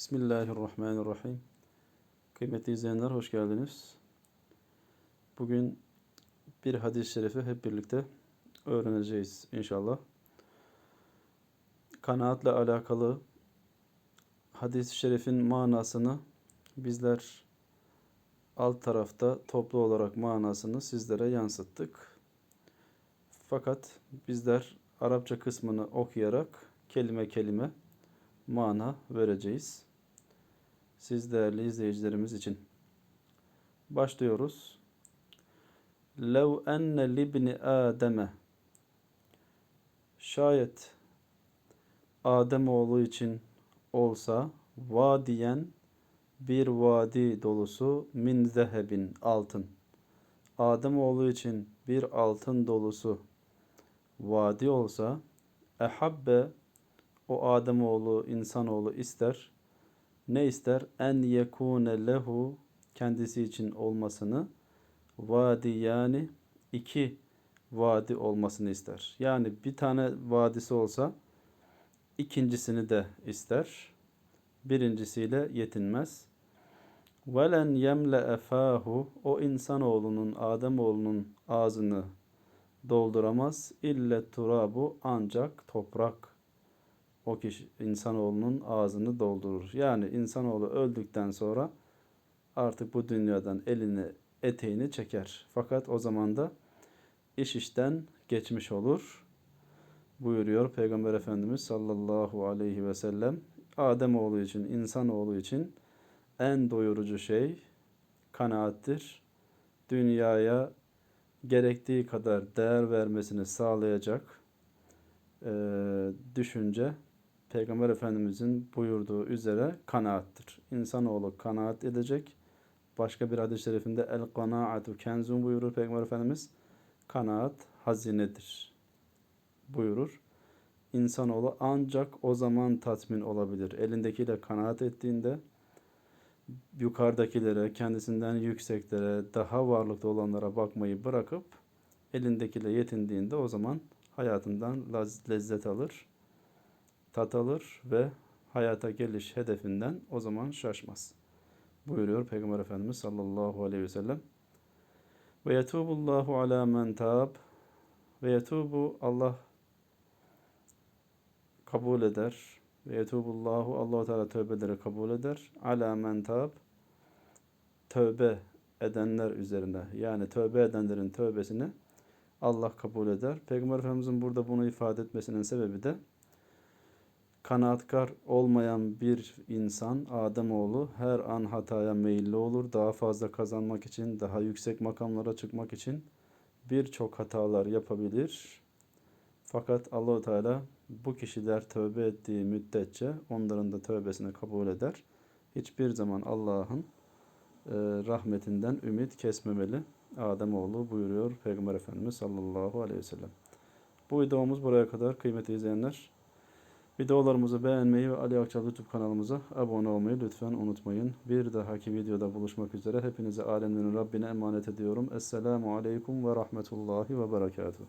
Bismillahirrahmanirrahim. Kıymetli izleyenler hoş geldiniz. Bugün bir hadis-i şerifi hep birlikte öğreneceğiz inşallah. Kanaatle alakalı hadis-i şerifin manasını bizler alt tarafta toplu olarak manasını sizlere yansıttık. Fakat bizler Arapça kısmını okuyarak kelime kelime mana vereceğiz. Siz değerli izleyicilerimiz için. Başlıyoruz. Lev enne libni Adem'e Şayet Adem oğlu için olsa vadiyen bir vadi dolusu min zehebin altın. Adem oğlu için bir altın dolusu vadi olsa ehabbe o Ademoğlu, insanoğlu ister. Ne ister? En yekune lehu kendisi için olmasını vadi yani iki vadi olmasını ister. Yani bir tane vadisi olsa ikincisini de ister. Birincisiyle yetinmez. Velen yemle efahu o insanoğlunun Ademoğlunun ağzını dolduramaz. İlle turabu ancak toprak o kişi insanoğlunun ağzını doldurur. Yani insanoğlu öldükten sonra artık bu dünyadan elini eteğini çeker. Fakat o zaman da iş işten geçmiş olur. Buyuruyor Peygamber Efendimiz sallallahu aleyhi ve sellem. Adem oğlu için, insanoğlu için en doyurucu şey kanaattir. Dünyaya gerektiği kadar değer vermesini sağlayacak e, düşünce Peygamber Efendimizin buyurduğu üzere kanaattir. İnsanoğlu kanaat edecek. Başka bir hadis-i şerifinde el kanaatu kenzun buyurur Peygamber Efendimiz. Kanaat hazinedir buyurur. İnsanoğlu ancak o zaman tatmin olabilir. Elindekiyle kanaat ettiğinde yukarıdakilere, kendisinden yükseklere, daha varlıklı olanlara bakmayı bırakıp elindekiyle yetindiğinde o zaman hayatından lezzet alır tat alır ve hayata geliş hedefinden o zaman şaşmaz. Buyuruyor Peygamber Efendimiz sallallahu aleyhi ve sellem. Ve yetubullahu ala men tab ve yetubu Allah kabul eder. Ve yetubullahu Allahu Teala tövbeleri kabul eder. Ala men tab tövbe edenler üzerine yani tövbe edenlerin tövbesini Allah kabul eder. Peygamber Efendimizin burada bunu ifade etmesinin sebebi de kanaatkar olmayan bir insan, Ademoğlu her an hataya meyilli olur. Daha fazla kazanmak için, daha yüksek makamlara çıkmak için birçok hatalar yapabilir. Fakat Allahu Teala bu kişiler tövbe ettiği müddetçe onların da tövbesini kabul eder. Hiçbir zaman Allah'ın e, rahmetinden ümit kesmemeli. Ademoğlu buyuruyor Peygamber Efendimiz sallallahu aleyhi ve sellem. Bu videomuz buraya kadar kıymetli izleyenler. Videolarımızı beğenmeyi ve Ali Akçal YouTube kanalımıza abone olmayı lütfen unutmayın. Bir dahaki videoda buluşmak üzere. Hepinize alemlerin Rabbine emanet ediyorum. Esselamu Aleyküm ve Rahmetullahi ve Berekatuhu.